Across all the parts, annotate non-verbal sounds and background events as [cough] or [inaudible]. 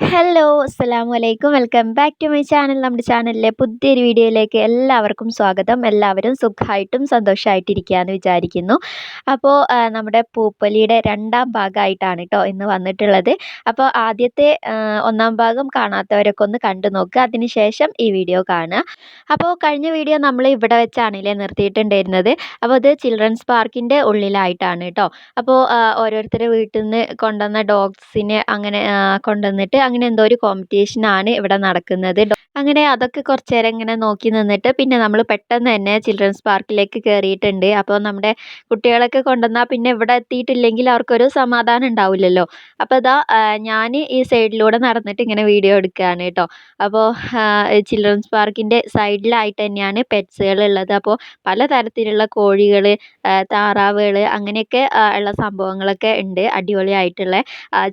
Hello അസ്സാം വലൈക്കും welcome back to my channel നമ്മുടെ ചാനലിലെ പുതിയൊരു വീഡിയോയിലേക്ക് എല്ലാവർക്കും സ്വാഗതം. എല്ലാവരും സുഖമായിട്ടും സന്തോഷമായിട്ടിരിക്കുകയെന്ന് വിചാരിക്കുന്നു. അപ്പോൾ നമ്മുടെ പൂപ്പലിയുടെ രണ്ടാം ഭാഗമായിട്ടാണ് കേട്ടോ ഇന്ന് വന്നിട്ടുള്ളത്. അപ്പോൾ ആദ്യത്തെ ഒന്നാം ഭാഗം കാണാത്തവരൊക്കെ ഒന്ന് കണ്ടു നോക്കുക. അതിനുശേഷം ഈ വീഡിയോ കാണുക. അപ്പോൾ കഴിഞ്ഞ വീഡിയോ നമ്മൾ ഇവിടെ വെച്ചാണല്ലേ നിർത്തിയിട്ടുണ്ടായിരുന്നത്. അപ്പോൾ അത് ചിൽഡ്രൻസ് പാർക്കിന്റെ ഉള്ളിലായിട്ടാണ് കേട്ടോ അപ്പോൾ ഓരോരുത്തരുടെ വീട്ടിൽ നിന്ന് കൊണ്ടുവന്ന ഡോഗ്സിനെ അങ്ങനെ കൊണ്ടുവന്നിട്ട് അങ്ങനെ എന്തോ ഒരു കോമ്പറ്റീഷനാണ് ഇവിടെ നടക്കുന്നത്. അങ്ങനെ അതൊക്കെ കുറച്ച് നേരം ഇങ്ങനെ നോക്കി നിന്നിട്ട് പിന്നെ നമ്മൾ പെട്ടെന്ന് തന്നെ ചിൽഡ്രൻസ് പാർക്കിലേക്ക് കയറിയിട്ടുണ്ട് അപ്പോൾ നമ്മുടെ കുട്ടികളൊക്കെ കൊണ്ടുവന്നാൽ പിന്നെ ഇവിടെ എത്തിയിട്ടില്ലെങ്കിൽ അവർക്കൊരു സമാധാനം ഉണ്ടാവില്ലല്ലോ. അപ്പോൾ ഇതാ ഞാൻ ഈ സൈഡിലൂടെ നടന്നിട്ട് ഇങ്ങനെ വീഡിയോ എടുക്കുകയാണ് കേട്ടോ. അപ്പോൾ ചിൽഡ്രൻസ് പാർക്കിന്റെ സൈഡിലായിട്ട് തന്നെയാണ് പെറ്റ്സുകൾ ഉള്ളത്. അപ്പോൾ പലതരത്തിലുള്ള കോഴികൾ താറാവുകൾ അങ്ങനെയൊക്കെ ഉള്ള സംഭവങ്ങളൊക്കെ ഉണ്ട്. അടിപൊളിയായിട്ടുള്ള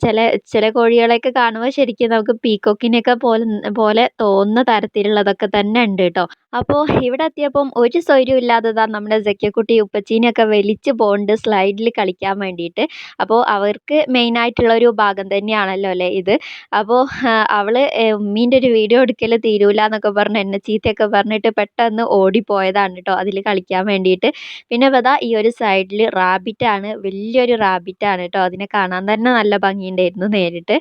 ചില ചില കോഴികളെയൊക്കെ കാണുമ്പോൾ ശരിക്കും നമുക്ക് പീക്കോക്കിനെയൊക്കെ പോലെ പോലെ തോന്നുന്ന തരത്തിലുള്ളതൊക്കെ തന്നെ ഉണ്ട് കേട്ടോ അപ്പോൾ ഇവിടെ എത്തിയപ്പം ഒരു സ്വൈര്യവും ഇല്ലാത്തതാ നമ്മുടെ ജക്കിയക്കുട്ടി ഉപ്പച്ചീനെയൊക്കെ വലിച്ച് പോകുന്നുണ്ട് സ്ലൈഡിൽ കളിക്കാൻ വേണ്ടിയിട്ട്. അപ്പോൾ അവർക്ക് മെയിനായിട്ടുള്ള ഒരു ഭാഗം തന്നെയാണല്ലോ അല്ലേ ഇത്. അപ്പോൾ അവൾ ഉമ്മീന്റെ ഒരു വീഡിയോ എടുക്കൽ തീരൂല എന്നൊക്കെ പറഞ്ഞ് എന്നെ ചീത്തയൊക്കെ പറഞ്ഞിട്ട് പെട്ടെന്ന് ഓടിപ്പോയതാണ് കേട്ടോ അതിൽ കളിക്കാൻ വേണ്ടിയിട്ട്. പിന്നെ പതാ ഈ ഒരു സൈഡിൽ റാബിറ്റാണ് വലിയൊരു റാബിറ്റാണ് കേട്ടോ അതിനെ കാണാൻ തന്നെ നല്ല ഭംഗിയുണ്ടായിരുന്നു നേരിട്ട്.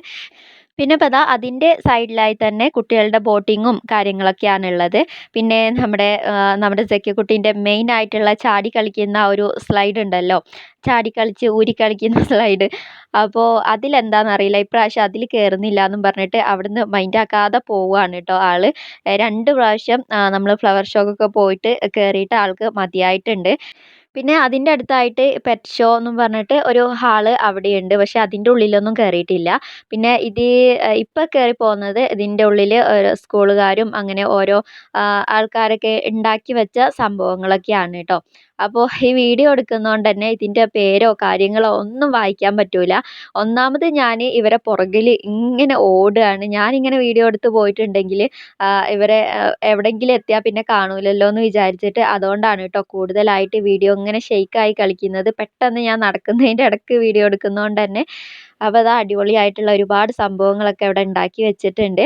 പിന്നെ ഇപ്പോൾ ദാ അതിന്റെ സൈഡിലായി തന്നെ കുട്ടികളുടെ ബോട്ടിങ്ങും കാര്യങ്ങളൊക്കെയാണ് ഉള്ളത് പിന്നെ നമ്മുടെ നമ്മുടെ നമ്മുടെ ജക്കിക്കുട്ടീന്റെ മെയിൻ ആയിട്ടുള്ള ചാടി കളിക്കുന്ന ഒരു സ്ലൈഡ് ഉണ്ടല്ലോ ചാടി കളിച്ച് ഊരി കളിക്കുന്ന [laughs] സ്ലൈഡ്. അപ്പോൾ അതിലെന്താണെന്നറിയില്ല ഇപ്രാവശ്യം അതിൽ കയറുന്നില്ല എന്നും പറഞ്ഞിട്ട് അവിടുന്ന് മൈൻഡ് ആക്കാതെ പോവുകയാണ് കേട്ടോ ഏ, രണ്ട് പ്രാവശ്യം നമ്മൾ ഫ്ലവർ ഷോക്കൊക്കെ പോയിട്ട് കയറിയിട്ട് ആൾക്ക് മതിയായിട്ടുണ്ട്. പിന്നെ അതിന്റെ അടുത്തായിട്ട് പെറ്റ് ഷോ എന്നും പറഞ്ഞിട്ട് ഒരു ഹാൾ അവിടെയുണ്ട്. പക്ഷെ അതിന്റെ ഉള്ളിലൊന്നും കയറിയിട്ടില്ല പിന്നെ ഇത് ഇപ്പോൾ കയറി പോകുന്നത് ഇതിന്റെ ഉള്ളിൽ സ്കൂളുകാരും അങ്ങനെ ഓരോ ആൾക്കാരൊക്കെ ഉണ്ടാക്കി വെച്ച സംഭവങ്ങളൊക്കെയാണ് കേട്ടോ. അപ്പോൾ ഈ വീഡിയോ എടുക്കുന്നതുകൊണ്ട് തന്നെ ഇതിന്റെ പേരോ കാര്യങ്ങളോ ഒന്നും വായിക്കാൻ പറ്റൂല. ഒന്നാമത് ഞാൻ ഇവരെ പുറകിൽ ഇങ്ങനെ ഓടുകയാണ്. ഞാനിങ്ങനെ വീഡിയോ എടുത്ത് പോയിട്ടുണ്ടെങ്കിൽ ഇവരെ എവിടെയെങ്കിലും എത്തിയാൽ പിന്നെ കാണൂലല്ലോ എന്ന് വിചാരിച്ചിട്ട് അതുകൊണ്ടാണ് കേട്ടോ കൂടുതലായിട്ട് വീഡിയോ ഇങ്ങനെ ഷെയ്ക്കായി കളിക്കുന്നത്. പെട്ടെന്ന് ഞാൻ നടക്കുന്നതിന്റെ ഇടയ്ക്ക് വീഡിയോ എടുക്കുന്നതുകൊണ്ട് തന്നെ അപ്പോൾ അത് അടിപൊളിയായിട്ടുള്ള ഒരുപാട് സംഭവങ്ങളൊക്കെ ഇവിടെ ഉണ്ടാക്കി വെച്ചിട്ടുണ്ട്.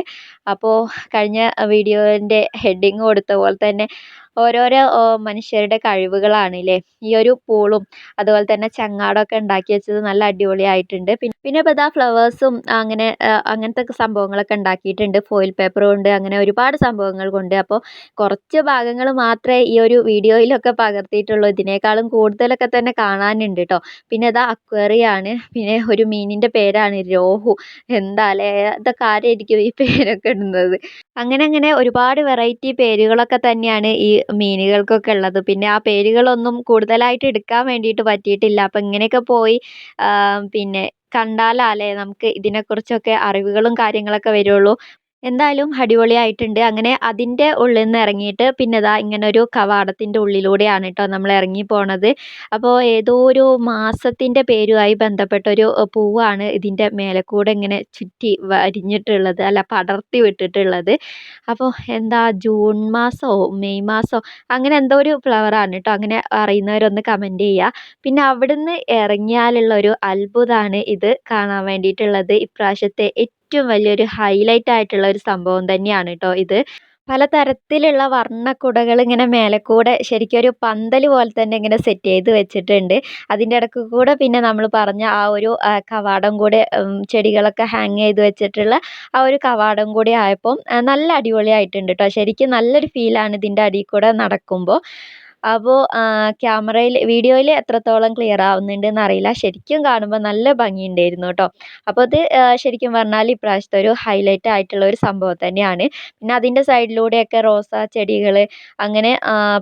അപ്പോൾ കഴിഞ്ഞ വീഡിയോന്റെ ഹെഡിങ് കൊടുത്ത പോലെ തന്നെ ഓരോരോ മനുഷ്യരുടെ കഴിവുകളാണ് ഇല്ലേ ഈ ഒരു പൂളും അതുപോലെ തന്നെ ചങ്ങാടമൊക്കെ ഉണ്ടാക്കി വെച്ചത് നല്ല അടിപൊളിയായിട്ടുണ്ട്. പിന്നെ പിന്നെ ഇപ്പോൾ ഇതാ ഫ്ലവേഴ്സും അങ്ങനെ അങ്ങനത്തെ സംഭവങ്ങളൊക്കെ ഉണ്ടാക്കിയിട്ടുണ്ട്. ഫോയിൽ പേപ്പർ കൊണ്ട് അങ്ങനെ ഒരുപാട് സംഭവങ്ങൾ കൊണ്ട്. അപ്പോൾ കുറച്ച് ഭാഗങ്ങൾ മാത്രമേ ഈ ഒരു വീഡിയോയിലൊക്കെ പകർത്തിയിട്ടുള്ളൂ. ഇതിനേക്കാളും കൂടുതലൊക്കെ തന്നെ കാണാനുണ്ട് കേട്ടോ പിന്നെ ഇതാ അക്വേറിയാണ്. പിന്നെ ഒരു മീനിന്റെ പേരാണ് രോഹു. എന്താ അല്ലേ? ഇതൊക്കെ ആരായിരിക്കും ഈ പേരൊക്കെ ഇടുന്നത്? അങ്ങനെ അങ്ങനെ ഒരുപാട് വെറൈറ്റി പേരുകളൊക്കെ തന്നെയാണ് ഈ മീനുകൾക്കൊക്കെ ഉള്ളത്. പിന്നെ ആ പേരുകളൊന്നും കൂടുതലായിട്ട് എടുക്കാൻ വേണ്ടിയിട്ട് പറ്റിയിട്ടില്ല. അപ്പം ഇങ്ങനെയൊക്കെ പോയി പിന്നെ കണ്ടാലല്ലേ നമുക്ക് ഇതിനെക്കുറിച്ചൊക്കെ അറിവുകളും കാര്യങ്ങളൊക്കെ വരുള്ളൂ. എന്തായാലും അടിപൊളിയായിട്ടുണ്ട്. അങ്ങനെ അതിന്റെ ഉള്ളിൽ നിന്ന് ഇറങ്ങിയിട്ട് പിന്നെ ഇതാ ഇങ്ങനെ ഒരു കവാടത്തിന്റെ ഉള്ളിലൂടെയാണ് കേട്ടോ നമ്മൾ ഇറങ്ങി പോണത്. അപ്പോൾ ഏതോ ഒരു മാസത്തിന്റെ പേരുമായി ബന്ധപ്പെട്ട ഒരു പൂവാണ് ഇതിന്റെ മേലെ കൂടെ ഇങ്ങനെ ചുറ്റി വരിഞ്ഞിട്ടുള്ളത് അല്ല പടർത്തി വിട്ടിട്ടുള്ളത്. അപ്പോൾ എന്താ ജൂൺ മാസമോ മെയ് മാസമോ അങ്ങനെ എന്തോ ഒരു ഫ്ലവറാണ് കേട്ടോ. അങ്ങനെ അറിയുന്നവരൊന്ന് കമന്റ് ചെയ്യുക. പിന്നെ അവിടുന്ന് ഇറങ്ങിയാലുള്ള ഒരു അത്ഭുതമാണ് ഇത് കാണാൻ വേണ്ടിയിട്ടുള്ളത്. ഇപ്രാവശ്യത്തെ ഏറ്റവും വലിയൊരു ഹൈലൈറ്റ് ആയിട്ടുള്ള ഒരു സംഭവം തന്നെയാണ് കേട്ടോ ഇത്. പലതരത്തിലുള്ള വർണക്കുടകൾ ഇങ്ങനെ മേലെ കൂടെ ശരിക്കും ഒരു പന്തൽ പോലെ തന്നെ ഇങ്ങനെ സെറ്റ് ചെയ്ത് വെച്ചിട്ടുണ്ട്. അതിന്റെ ഇടയ്ക്ക് കൂടെ പിന്നെ നമ്മൾ പറഞ്ഞ ആ ഒരു കവാടം കൂടെ ചെടികളൊക്കെ ഹാങ് ചെയ്ത് വെച്ചിട്ടുള്ള ആ ഒരു കവാടം കൂടി ആയപ്പോൾ നല്ല അടിപൊളിയായിട്ടുണ്ട് കേട്ടോ ശരിക്കും നല്ലൊരു ഫീലാണ് ഇതിന്റെ അടിയിൽ കൂടെ നടക്കുമ്പോൾ. അപ്പോൾ ക്യാമറയിൽ വീഡിയോയിൽ എത്രത്തോളം ക്ലിയർ ആവുന്നുണ്ടെന്ന് അറിയില്ല. ശരിക്കും കാണുമ്പോൾ നല്ല ഭംഗിയുണ്ടായിരുന്നു കേട്ടോ. അപ്പോൾ അത് ശരിക്കും പറഞ്ഞാൽ ഇപ്രാവശ്യത്തെ ഒരു ഹൈലൈറ്റ് ആയിട്ടുള്ള ഒരു സംഭവം തന്നെയാണ്. പിന്നെ അതിന്റെ സൈഡിലൂടെയൊക്കെ റോസാ ചെടികൾ അങ്ങനെ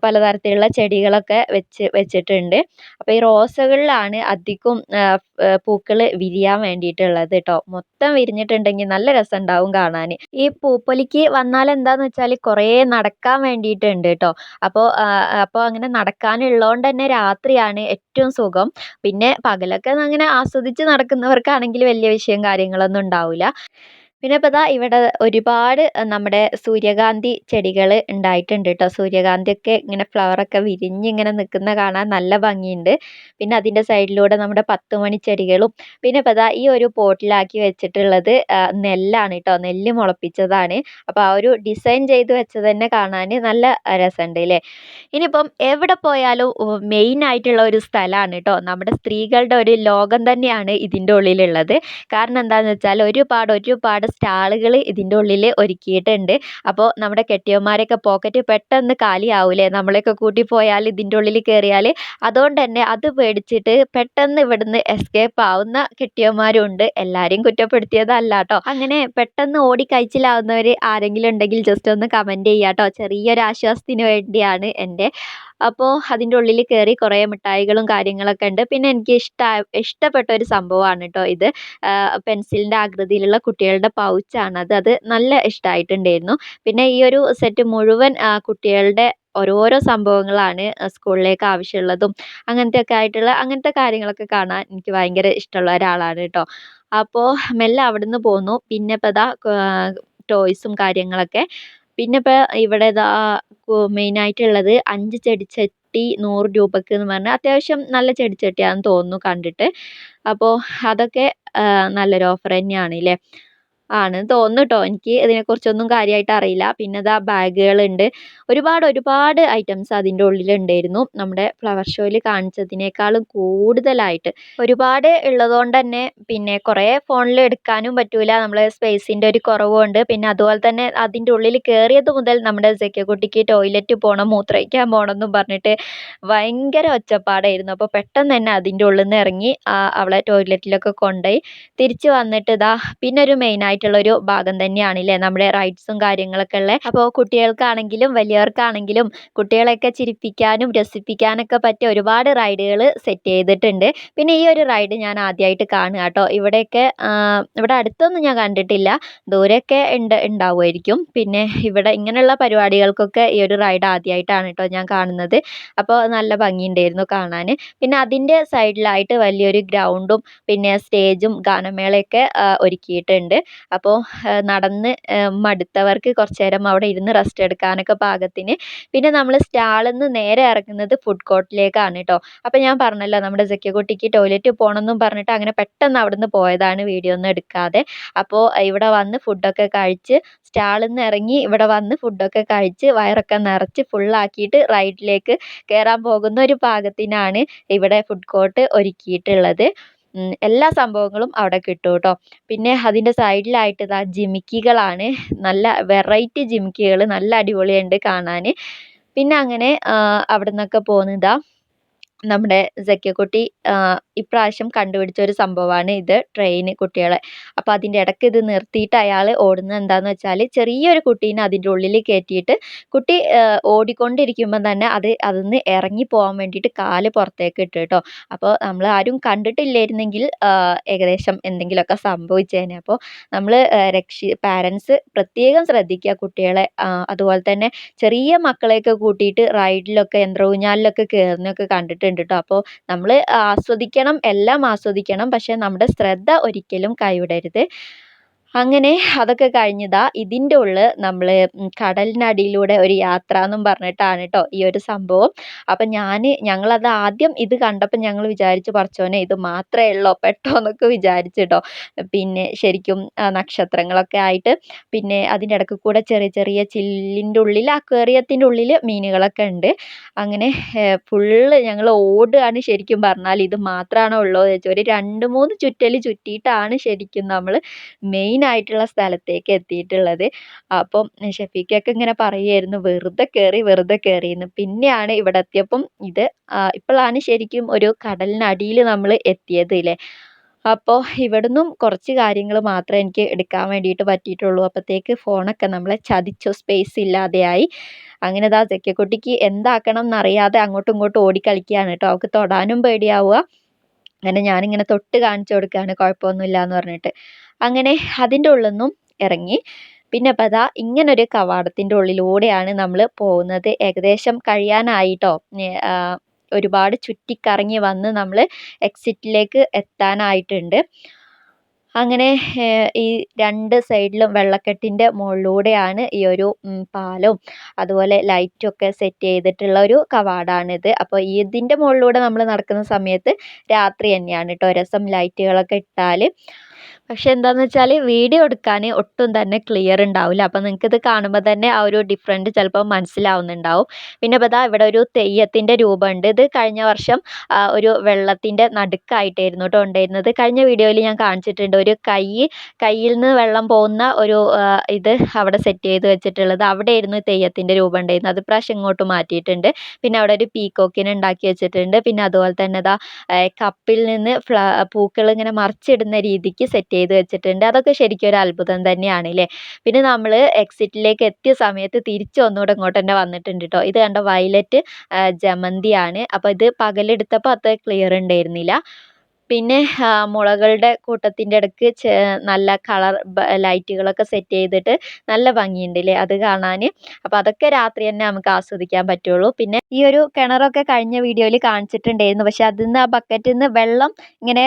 പലതരത്തിലുള്ള ചെടികളൊക്കെ വെച്ച് വെച്ചിട്ടുണ്ട്. അപ്പോൾ ഈ റോസകളിലാണ് അധികം പൂക്കൾ വിരിയാൻ വേണ്ടിയിട്ടുള്ളത് കേട്ടോ. മൊത്തം വിരിഞ്ഞിട്ടുണ്ടെങ്കിൽ നല്ല രസമുണ്ടാവും കാണാൻ. ഈ പൂപ്പൊലിക്ക് വന്നാൽ എന്താന്ന് വെച്ചാൽ കുറേ നടക്കാൻ വേണ്ടിയിട്ടുണ്ട് കേട്ടോ. അപ്പോൾ അപ്പോൾ അങ്ങനെ നടക്കാനുള്ളതുകൊണ്ട് തന്നെ രാത്രിയാണ് ഏറ്റവും സുഖം. പിന്നെ പകലൊക്കെ അങ്ങനെ ആസ്വദിച്ച് നടക്കുന്നവർക്കാണെങ്കിൽ വലിയ വിഷയം കാര്യങ്ങളൊന്നും ഉണ്ടാവില്ല പിന്നെ ഇപ്പോൾ ദാ ഇവിടെ ഒരുപാട് നമ്മുടെ സൂര്യകാന്തി ചെടികൾ ഉണ്ടായിട്ടുണ്ട് കേട്ടോ സൂര്യകാന്തിയൊക്കെ ഇങ്ങനെ ഫ്ലവറൊക്കെ വിരിഞ്ഞ് ഇങ്ങനെ നിൽക്കുന്ന കാണാൻ നല്ല ഭംഗിയുണ്ട്. പിന്നെ അതിന്റെ സൈഡിലൂടെ നമ്മുടെ പത്ത് മണി ചെടികളും. പിന്നെ ഇപ്പോൾ ദാ ഈ ഒരു പോട്ടിലാക്കി വെച്ചിട്ടുള്ളത് നെല്ലാണ് കേട്ടോ നെല്ല് മുളപ്പിച്ചതാണ്. അപ്പോൾ ആ ഒരു ഡിസൈൻ ചെയ്ത് വെച്ചത് തന്നെ കാണാൻ നല്ല രസമുണ്ട് അല്ലേ ഇനിയിപ്പം എവിടെ പോയാലും മെയിൻ ആയിട്ടുള്ള ഒരു സ്ഥലമാണ് കേട്ടോ നമ്മുടെ സ്ത്രീകളുടെ ഒരു ലോകം തന്നെയാണ് ഇതിന്റെ ഉള്ളിലുള്ളത്. കാരണം എന്താണെന്ന് വെച്ചാൽ ഒരുപാട് ഒരുപാട് സ്റ്റാളുകൾ ഇതിന്റെ ഉള്ളിൽ ഒരുക്കിയിട്ടുണ്ട്. അപ്പോൾ നമ്മുടെ കെട്ടിയന്മാരൊക്കെ പോക്കറ്റ് പെട്ടെന്ന് കാലിയാവൂലേ? നമ്മളെയൊക്കെ കൂട്ടി പോയാൽ ഇതിന്റെ ഉള്ളിൽ കയറിയാൽ അതുകൊണ്ട് തന്നെ അത് പേടിച്ചിട്ട് പെട്ടെന്ന് ഇവിടുന്ന് എസ്കേപ്പ് ആവുന്ന കെട്ടിയന്മാരും ഉണ്ട് എല്ലാവരെയും കുറ്റപ്പെടുത്തിയതല്ല കേട്ടോ അങ്ങനെ പെട്ടെന്ന് ഓടി കഴിച്ചിലാവുന്നവർ ആരെങ്കിലും ഉണ്ടെങ്കിൽ ജസ്റ്റ് ഒന്ന് കമന്റ് ചെയ്യാം കേട്ടോ ചെറിയൊരു ആശ്വാസത്തിന് വേണ്ടിയാണ് എന്റെ അപ്പോൾ അതിന്റെ ഉള്ളിൽ കയറി കുറേ മിഠായികളും കാര്യങ്ങളൊക്കെ ഉണ്ട്. പിന്നെ എനിക്ക് ഇഷ്ട ഇഷ്ടപ്പെട്ട ഒരു സംഭവമാണ് കേട്ടോ ഇത്. പെൻസിലിന്റെ ആകൃതിയിലുള്ള കുട്ടികളുടെ പൗച്ചാണത് അത്. നല്ല ഇഷ്ടമായിട്ടുണ്ടായിരുന്നു പിന്നെ ഈ ഒരു സെറ്റ് മുഴുവൻ കുട്ടികളുടെ ഓരോരോ സംഭവങ്ങളാണ് സ്കൂളിലേക്ക് ആവശ്യമുള്ളതും അങ്ങനത്തെയൊക്കെ ആയിട്ടുള്ള അങ്ങനത്തെ കാര്യങ്ങളൊക്കെ കാണാൻ എനിക്ക് ഭയങ്കര ഇഷ്ടമുള്ള ഒരാളാണ് കേട്ടോ അപ്പോൾ മെല്ലെ അവിടുന്ന് പോന്നു. പിന്നെ ഇപ്പോൾ ഇതാ ടോയ്സും കാര്യങ്ങളൊക്കെ. പിന്നെ ഇപ്പോൾ ഇവിടെ ഇതാ മെയിനായിട്ടുള്ളത് അഞ്ച് ചെടിച്ചട്ടി നൂറ് രൂപയ്ക്ക് എന്ന് പറഞ്ഞാൽ അത്യാവശ്യം നല്ല ചെടിച്ചട്ടിയാണെന്ന് തോന്നുന്നു കണ്ടിട്ട്. അപ്പോൾ അതൊക്കെ നല്ലൊരു ഓഫർ തന്നെയാണ് അല്ലേ ആണ് തോന്നുന്നു കേട്ടോ എനിക്ക് ഇതിനെക്കുറിച്ചൊന്നും കാര്യമായിട്ട് അറിയില്ല. പിന്നെ ഇതാ ബാഗുകളുണ്ട്. ഒരുപാട് ഒരുപാട് ഐറ്റംസ് അതിന്റെ ഉള്ളിലുണ്ടായിരുന്നു. നമ്മുടെ ഫ്ലവർ ഷോയിൽ കാണിച്ചതിനേക്കാളും കൂടുതലായിട്ട്. ഒരുപാട് ഉള്ളതുകൊണ്ട് തന്നെ പിന്നെ കുറേ ഫോണിൽ എടുക്കാനും പറ്റൂല. നമ്മൾ സ്പേസിന്റെ ഒരു കുറവുണ്ട്. പിന്നെ അതുപോലെ തന്നെ അതിന്റെ ഉള്ളിൽ കയറിയത് മുതൽ നമ്മുടെ ജെക്കക്കുട്ടിക്ക് ടോയ്ലറ്റ് പോകണം മൂത്രയ്ക്കാൻ പോകണം എന്നും പറഞ്ഞിട്ട് ഭയങ്കര ഒച്ചപ്പാടായിരുന്നു. അപ്പോൾ പെട്ടെന്ന് തന്നെ അതിന്റെ ഉള്ളിൽ നിന്ന് ഇറങ്ങി അവളെ ടോയ്ലറ്റിലൊക്കെ കൊണ്ടുപോയി. തിരിച്ച് വന്നിട്ട് ഇതാ പിന്നെ ഒരു മെയിനായിട്ട് ആയിട്ടുള്ളൊരു ഭാഗം തന്നെയാണ് നമ്മുടെ റൈറ്റ്സും കാര്യങ്ങളൊക്കെ ഉള്ളത് അപ്പോൾ കുട്ടികൾക്കാണെങ്കിലും വലിയവർക്കാണെങ്കിലും കുട്ടികളെയൊക്കെ ചിരിപ്പിക്കാനും രസിപ്പിക്കാനൊക്കെ പറ്റിയ ഒരുപാട് റൈഡുകൾ സെറ്റ് ചെയ്തിട്ടുണ്ട്. പിന്നെ ഈ ഒരു റൈഡ് ഞാൻ ആദ്യമായിട്ട് കാണുക കേട്ടോ. ഇവിടെയൊക്കെ ഇവിടെ അടുത്തൊന്നും ഞാൻ കണ്ടിട്ടില്ല. ദൂരെയൊക്കെ ഉണ്ട് ഉണ്ടാവുമായിരിക്കും. പിന്നെ ഇവിടെ ഇങ്ങനെയുള്ള പരിപാടികൾക്കൊക്കെ ഈ ഒരു റൈഡ് ആദ്യമായിട്ടാണ് കേട്ടോ ഞാൻ കാണുന്നത്. അപ്പോൾ നല്ല ഭംഗിയുണ്ടായിരുന്നു കാണാൻ പിന്നെ അതിന്റെ സൈഡിലായിട്ട് വലിയൊരു ഗ്രൗണ്ടും പിന്നെ സ്റ്റേജും ഗാനമേളയൊക്കെ ഒരുക്കിയിട്ടുണ്ട്. അപ്പോൾ നടന്ന് മടുത്തവർക്ക് കുറച്ച് നേരം അവിടെ ഇരുന്ന് റെസ്റ്റ് എടുക്കാനൊക്കെ പാകത്തിന്. പിന്നെ നമ്മൾ സ്റ്റാളിൽ നിന്ന് നേരെ ഇറങ്ങുന്നത് ഫുഡ് കോർട്ടിലേക്കാണ് കേട്ടോ അപ്പോൾ ഞാൻ പറഞ്ഞല്ലോ നമ്മുടെ ജക്കിയക്കുട്ടിക്ക് ടോയ്ലറ്റ് പോകണമെന്നും പറഞ്ഞിട്ട് അങ്ങനെ പെട്ടെന്ന് അവിടുന്ന് പോയതാണ് വീഡിയോ ഒന്നും എടുക്കാതെ. അപ്പോൾ ഇവിടെ വന്ന് ഫുഡൊക്കെ കഴിച്ച് സ്റ്റാളിൽ നിന്ന് ഇറങ്ങി ഇവിടെ വന്ന് ഫുഡൊക്കെ കഴിച്ച് വയറൊക്കെ നിറച്ച് ഫുള്ളാക്കിയിട്ട് റൈഡിലേക്ക് കയറാൻ പോകുന്ന ഒരു പാകത്തിനാണ് ഇവിടെ ഫുഡ് കോർട്ട് ഒരുക്കിയിട്ടുള്ളത്. എല്ലാ സംഭവങ്ങളും അവിടെ കിട്ടും കേട്ടോ. പിന്നെ അതിന്റെ സൈഡിലായിട്ട് ഇതാ ജിമിക്കികളാണ്. നല്ല വെറൈറ്റി ജിമിക്കികൾ നല്ല അടിപൊളിയുണ്ട് കാണാൻ. പിന്നെ അങ്ങനെ അവിടെ നിന്നൊക്കെ പോകുന്നതാ നമ്മുടെ കുട്ടി ഇപ്രാവശ്യം കണ്ടുപിടിച്ച ഒരു സംഭവമാണ് ഇത് ട്രെയിൻ കുട്ടികളെ. അപ്പോൾ അതിന്റെ ഇടയ്ക്ക് ഇത് നിർത്തിയിട്ട് അയാൾ ഓടുന്നത് എന്താണെന്ന് വെച്ചാൽ ചെറിയൊരു കുട്ടീനെ അതിന്റെ ഉള്ളിൽ കയറ്റിയിട്ട് കുട്ടി ഓടിക്കൊണ്ടിരിക്കുമ്പോൾ തന്നെ അത് അതിന്ന് ഇറങ്ങി പോകാൻ വേണ്ടിയിട്ട് കാൽ പുറത്തേക്ക് ഇട്ട് കേട്ടോ. അപ്പോൾ നമ്മൾ ആരും കണ്ടിട്ടില്ലായിരുന്നെങ്കിൽ ഏകദേശം എന്തെങ്കിലുമൊക്കെ സംഭവിച്ചേനെ. അപ്പോൾ നമ്മൾ രക്ഷി പാരൻസ് പ്രത്യേകം ശ്രദ്ധിക്കുക കുട്ടികളെ. അതുപോലെ തന്നെ ചെറിയ മക്കളെയൊക്കെ കൂട്ടിയിട്ട് റൈഡിലൊക്കെ യന്ത്രഊഞ്ഞാലിലൊക്കെ കയറുന്നതൊക്കെ കണ്ടിട്ടുണ്ട് കേട്ടോ അപ്പോൾ നമ്മൾ ആസ്വദിക്കണം എല്ലാം ആസ്വദിക്കണം പക്ഷേ നമ്മുടെ ശ്രദ്ധ ഒരിക്കലും കൈവിടരുത്. അങ്ങനെ അതൊക്കെ കഴിഞ്ഞതാ ഇതിന്റെ ഉള്ളിൽ നമ്മൾ കടലിനടിയിലൂടെ ഒരു യാത്ര എന്നും പറഞ്ഞിട്ടാണ് കേട്ടോ ഈ ഒരു സംഭവം. അപ്പം ഞാൻ ഞങ്ങളത് ആദ്യം ഇത് കണ്ടപ്പോൾ ഞങ്ങൾ വിചാരിച്ചു പറിച്ചോനെ ഇത് മാത്രമേ ഉള്ളോ പെട്ടോ എന്നൊക്കെ വിചാരിച്ചു കേട്ടോ പിന്നെ ശരിക്കും നക്ഷത്രങ്ങളൊക്കെ ആയിട്ട് പിന്നെ അതിന്റെ ഇടയ്ക്ക് കൂടെ ചെറിയ ചെറിയ ചില്ലിന്റെ ഉള്ളിൽ അക്വേറിയത്തിന്റെ ഉള്ളിൽ മീനുകളൊക്കെ ഉണ്ട്. അങ്ങനെ ഫുള്ള് ഞങ്ങൾ ഓടുകയാണ് ശരിക്കും പറഞ്ഞാൽ ഇത് മാത്രമാണോ ഉള്ളോ ചോദിച്ചാൽ ഒരു രണ്ട് മൂന്ന് ചുറ്റൽ ചുറ്റിയിട്ടാണ് ശരിക്കും നമ്മൾ മെയിൻ ആയിട്ടുള്ള സ്ഥലത്തേക്ക് എത്തിയിട്ടുള്ളത്. അപ്പം ഷെഫീക്കൊക്കെ ഇങ്ങനെ പറയുമായിരുന്നു വെറുതെ കയറി വെറുതെ കയറിയെന്ന് പിന്നെയാണ് ഇവിടെ എത്തിയപ്പം ഇത് ഇപ്പോഴാണ് ശരിക്കും ഒരു കടലിനടിയിൽ നമ്മൾ എത്തിയത് ഇല്ലേ? അപ്പോൾ ഇവിടുന്നും കുറച്ച് കാര്യങ്ങൾ മാത്രമേ എനിക്ക് എടുക്കാൻ വേണ്ടിയിട്ട് പറ്റിയിട്ടുള്ളൂ. അപ്പോഴത്തേക്ക് ഫോണൊക്കെ നമ്മളെ ചതിച്ചു സ്പേസ് ഇല്ലാതെയായി. അങ്ങനെ ദാ ചെക്കക്കുട്ടിക്ക് എന്താക്കണം എന്നറിയാതെ അങ്ങോട്ടും ഇങ്ങോട്ടും ഓടിക്കളിക്കുകയാണ് കേട്ടോ. അവൾക്ക് തൊടാനും പേടിയാവുക. അങ്ങനെ ഞാനിങ്ങനെ തൊട്ട് കാണിച്ചു കൊടുക്കുകയാണ് കുഴപ്പമൊന്നുമില്ല എന്ന് പറഞ്ഞിട്ട്. അങ്ങനെ അതിന്റെ ഉള്ളിൽ ഇറങ്ങി. പിന്നെ അപ്പം അതാ ഇങ്ങനൊരു കവാടത്തിന്റെ ഉള്ളിലൂടെയാണ് നമ്മൾ പോകുന്നത്. ഏകദേശം കഴിയാനായിട്ടോ? ഒരുപാട് ചുറ്റിക്കറങ്ങി വന്ന് നമ്മൾ എക്സിറ്റിലേക്ക് എത്താനായിട്ടുണ്ട്. അങ്ങനെ ഈ രണ്ട് സൈഡിലും വെള്ളക്കെട്ടിന്റെ മുകളിലൂടെയാണ് ഈ ഒരു പാലവും അതുപോലെ ലൈറ്റൊക്കെ സെറ്റ് ചെയ്തിട്ടുള്ള ഒരു കവാടാണിത്. അപ്പോൾ ഇതിന്റെ മുകളിലൂടെ നമ്മൾ നടക്കുന്ന സമയത്ത് രാത്രി തന്നെയാണ് കേട്ടോ. രസം ലൈറ്റുകളൊക്കെ ഇട്ടാൽ പക്ഷെ എന്താണെന്ന് വെച്ചാൽ വീഡിയോ എടുക്കാൻ ഒട്ടും തന്നെ ക്ലിയർ ഉണ്ടാവില്ല അപ്പോൾ നിങ്ങൾക്കിത് കാണുമ്പോൾ തന്നെ ആ ഒരു ഡിഫറന്റ് ചിലപ്പോൾ മനസ്സിലാവുന്നുണ്ടാവും. പിന്നെ ഇപ്പോൾ ഇതാ ഇവിടെ ഒരു തെയ്യത്തിന്റെ രൂപമുണ്ട്. ഇത് കഴിഞ്ഞ വർഷം ഒരു വെള്ളത്തിന്റെ നടുക്കായിട്ടായിരുന്നു കേട്ടോ ഉണ്ടായിരുന്നത്. കഴിഞ്ഞ വീഡിയോയിൽ ഞാൻ കാണിച്ചിട്ടുണ്ട്. ഒരു കൈ കയ്യിൽ നിന്ന് വെള്ളം പോകുന്ന ഒരു ഇത് അവിടെ സെറ്റ് ചെയ്ത് വെച്ചിട്ടുള്ളത്. അവിടെയായിരുന്നു തെയ്യത്തിന്റെ രൂപം ഉണ്ടായിരുന്നത്. അത് പ്രാവശ്യം ഇങ്ങോട്ട് മാറ്റിയിട്ടുണ്ട്. പിന്നെ അവിടെ ഒരു പീക്കോക്കിനെ ഉണ്ടാക്കി വെച്ചിട്ടുണ്ട്. പിന്നെ അതുപോലെ തന്നെ ഇതാ കപ്പിൽ നിന്ന് ഫ്ല പൂക്കൾ ഇങ്ങനെ മറിച്ചിടുന്ന രീതിക്ക് സെറ്റ് ചെയ്ത് വെച്ചിട്ടുണ്ട്. അതൊക്കെ ശരിക്കും ഒരു അത്ഭുതം തന്നെയാണ് അല്ലേ പിന്നെ നമ്മൾ എക്സിറ്റിലേക്ക് എത്തിയ സമയത്ത് തിരിച്ച് ഒന്നുകൂടെ ഇങ്ങോട്ട് തന്നെ വന്നിട്ടുണ്ട് കേട്ടോ ഇത് കണ്ട വയലറ്റ് ജമന്തിയാണ്. അപ്പോൾ ഇത് പകലെടുത്തപ്പോൾ അത്ര ക്ലിയർ ഉണ്ടായിരുന്നില്ല. പിന്നെ മുളകളുടെ കൂട്ടത്തിന്റെ ഇടയ്ക്ക് നല്ല കളർ ലൈറ്റുകളൊക്കെ സെറ്റ് ചെയ്തിട്ട് നല്ല ഭംഗിയുണ്ട് അല്ലേ അത് കാണാൻ. അപ്പോൾ അതൊക്കെ രാത്രി തന്നെ നമുക്ക് ആസ്വദിക്കാൻ പറ്റുള്ളൂ. പിന്നെ ഈ ഒരു കിണറൊക്കെ കഴിഞ്ഞ വീഡിയോയിൽ കാണിച്ചിട്ടുണ്ടായിരുന്നു. പക്ഷെ അതിൽ നിന്ന് ആ ബക്കറ്റിൽ നിന്ന് വെള്ളം ഇങ്ങനെ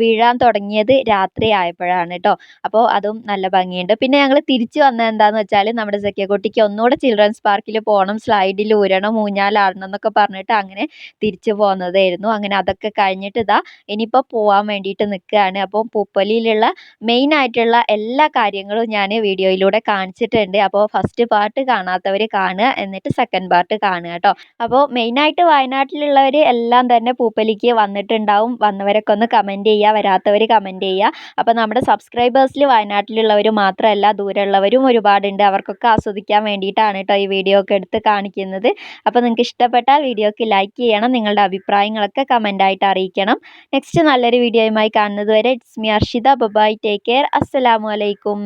വീഴാൻ തുടങ്ങിയത് രാത്രി ആയപ്പോഴാണ് കേട്ടോ അപ്പോൾ അതും നല്ല ഭംഗിയുണ്ട്. പിന്നെ ഞങ്ങൾ തിരിച്ചു വന്നത് എന്താണെന്ന് വെച്ചാൽ നമ്മുടെ സഖ്യക്കുട്ടിക്ക് ഒന്നുകൂടെ ചിൽഡ്രൻസ് പാർക്കിൽ പോകണം സ്ലൈഡിൽ ഊരണം ഊഞ്ഞാലാടണം എന്നൊക്കെ പറഞ്ഞിട്ട് അങ്ങനെ തിരിച്ചു പോകുന്നതായിരുന്നു അങ്ങനെ അതൊക്കെ കഴിഞ്ഞിട്ട് ഇതാ ഇനി ഇനിയിപ്പോൾ പോവാൻ വേണ്ടിയിട്ട് നിൽക്കുകയാണ് അപ്പോൾ പൂപ്പലിയിലുള്ള മെയിൻ ആയിട്ടുള്ള എല്ലാ കാര്യങ്ങളും ഞാൻ വീഡിയോയിലൂടെ കാണിച്ചിട്ടുണ്ട്. അപ്പോൾ ഫസ്റ്റ് പാർട്ട് കാണാത്തവർ കാണുക എന്നിട്ട് സെക്കൻഡ് പാർട്ട് കാണുക കേട്ടോ. അപ്പോൾ മെയിനായിട്ട് വയനാട്ടിലുള്ളവർ എല്ലാം തന്നെ പൂപ്പലിക്ക് വന്നിട്ടുണ്ടാവും. വന്നവരൊക്കെ ഒന്ന് കമന്റ് ചെയ്യുക വരാത്തവർ കമന്റ് ചെയ്യുക. അപ്പോൾ നമ്മുടെ സബ്സ്ക്രൈബേഴ്സിൽ വയനാട്ടിലുള്ളവർ മാത്രമല്ല ദൂരമുള്ളവരും ഒരുപാടുണ്ട്. അവർക്കൊക്കെ ആസ്വദിക്കാൻ വേണ്ടിയിട്ടാണ് കേട്ടോ ഈ വീഡിയോ ഒക്കെ എടുത്ത് കാണിക്കുന്നത്. അപ്പോൾ നിങ്ങൾക്ക് ഇഷ്ടപ്പെട്ടാൽ വീഡിയോക്ക് ലൈക്ക് ചെയ്യണം. നിങ്ങളുടെ അഭിപ്രായങ്ങളൊക്കെ കമന്റായിട്ട് അറിയിക്കണം. നെക്സ്റ്റ് നല്ലൊരു വീഡിയോയുമായി കാണുന്നത് വരെ it's me Arshitha. Bye bye take care അസ്സലാമു അലൈക്കും